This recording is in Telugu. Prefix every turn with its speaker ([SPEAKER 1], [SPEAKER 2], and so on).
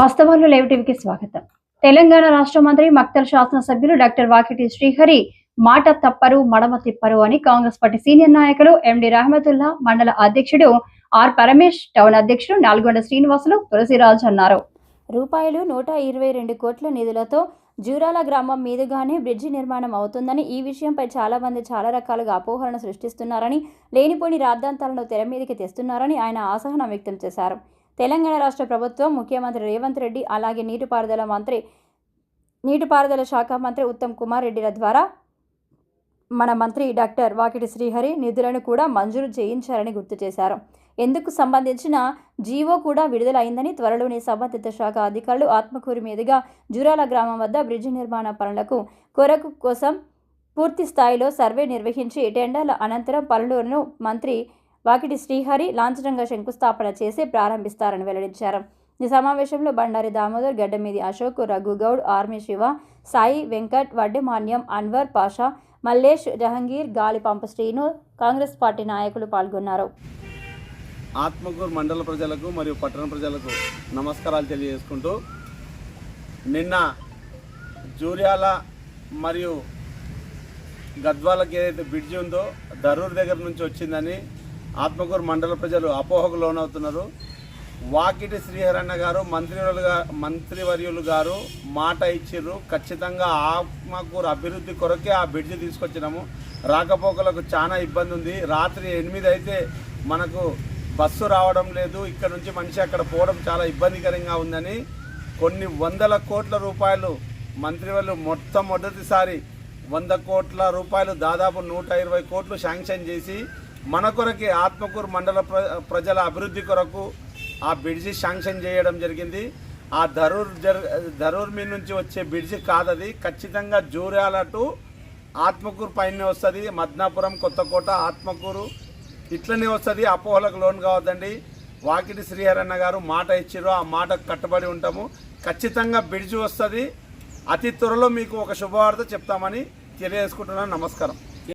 [SPEAKER 1] వాస్తవాలు లైవ్ టీవీకి స్వాగతం. తెలంగాణ రాష్ట్ర మంత్రి మక్తల్ శాసనసభ్యులు డాక్టర్ వాకిటి శ్రీహరి మాట తప్పరు మడమ తిప్పరు అని కాంగ్రెస్ పార్టీ సీనియర్ నాయకులు ఎండి రహమతుల్లా మండల అధ్యక్షుడు ఆర్ పరమేష్ టౌన్ అధ్యక్షుడు నల్గొండ శ్రీనివాసులు తులసిరాజు అన్నారు.
[SPEAKER 2] రూపాయలు నూట ఇరవై రెండు కోట్ల నిధులతో జూరాల గ్రామం మీదుగానే బ్రిడ్జి నిర్మాణం అవుతుందని ఈ విషయంపై చాలా మంది చాలా రకాలుగా అపోహలను సృష్టిస్తున్నారని లేనిపోని రాద్ధాంతాలను తెర మీదకి తెస్తున్నారని ఆయన అసహనం వ్యక్తం చేశారు. తెలంగాణ రాష్ట్ర ప్రభుత్వం ముఖ్యమంత్రి రేవంత్ రెడ్డి అలాగే నీటిపారుదల మంత్రి నీటిపారుదల శాఖ మంత్రి ఉత్తమ్ కుమార్ రెడ్డిల ద్వారా మన మంత్రి డాక్టర్ వాకిటి శ్రీహరి నిధులను కూడా మంజూరు చేయించారని గుర్తు చేశారు. ఎందుకు సంబంధించిన జీవో కూడా విడుదలైందని త్వరలోనే సంబంధిత శాఖ అధికారులు ఆత్మకూరు మీదుగా జురాల గ్రామం వద్ద బ్రిడ్జి నిర్మాణ పనులకు కొరకు కోసం పూర్తి స్థాయిలో సర్వే నిర్వహించి టెండర్ల అనంతరం పనులను మంత్రి వాకిటి శ్రీహరి లాంఛనంగా శంకుస్థాపన చేసి ప్రారంభిస్తారని వెల్లడించారు. ఈ సమావేశంలో బండారి దామోదర్ గడ్డమీది అశోక్ రఘుగౌడ్ ఆర్మీ శివ సాయి వెంకట్ వడ్డెమాన్యం అన్వర్ పాషా మల్లేష్ జహంగీర్ గాలిపంప శ్రీను కాంగ్రెస్ పార్టీ నాయకులు పాల్గొన్నారు.
[SPEAKER 3] ఆత్మకూరు మండల ప్రజలకు మరియు పట్టణ ప్రజలకు నమస్కారాలు తెలియజేసుకుంటూ నిన్న జూర్యాల మరియు గద్వాలకి ఏదైతే బ్రిడ్జి ఉందో దరూర్ దగ్గర నుంచి వచ్చిందని ఆత్మకూరు మండల ప్రజలు అపోహకు లోనవుతున్నారు. వాకిటి శ్రీహరణ గారు మంత్రివర్యులుగా మంత్రివర్యులు గారు మాట ఇచ్చిర్రు. ఖచ్చితంగా ఆత్మకూరు అభివృద్ధి కొరకే ఆ బ్రిడ్జ్ తీసుకొచ్చినాము. రాకపోకలకు చాలా ఇబ్బంది ఉంది. రాత్రి ఎనిమిది అయితే మనకు బస్సు రావడం లేదు. ఇక్కడ నుంచి మనిషి అక్కడ పోవడం చాలా ఇబ్బందికరంగా ఉందని కొన్ని వందల కోట్ల రూపాయలు మంత్రివర్యులు మొట్టమొదటిసారి వంద కోట్ల రూపాయలు దాదాపు నూట ఇరవై కోట్లు శాంక్షన్ చేసి మన కొరకే ఆత్మకూరు మండల ప్ర ప్రజల అభివృద్ధి కొరకు ఆ బ్రిడ్జి శాంక్షన్ చేయడం జరిగింది. ఆ ధరూర్ జర్ ధరూర్ మీ నుంచి వచ్చే బ్రిడ్జి కాదది. ఖచ్చితంగా జూర్యాల టు ఆత్మకూరు పైన వస్తుంది. మద్నాపురం కొత్తకోట ఆత్మకూరు ఇట్లనే వస్తుంది. అపోహలకు లోన్ కావద్దండి. వాకిటి శ్రీహరణ గారు మాట ఇచ్చిర్రు. ఆ మాటకు కట్టుబడి ఉంటాము. ఖచ్చితంగా బ్రిడ్జి వస్తుంది. అతి త్వరలో మీకు ఒక శుభవార్త చెప్తామని తెలియజేసుకుంటున్నాను. నమస్కారం.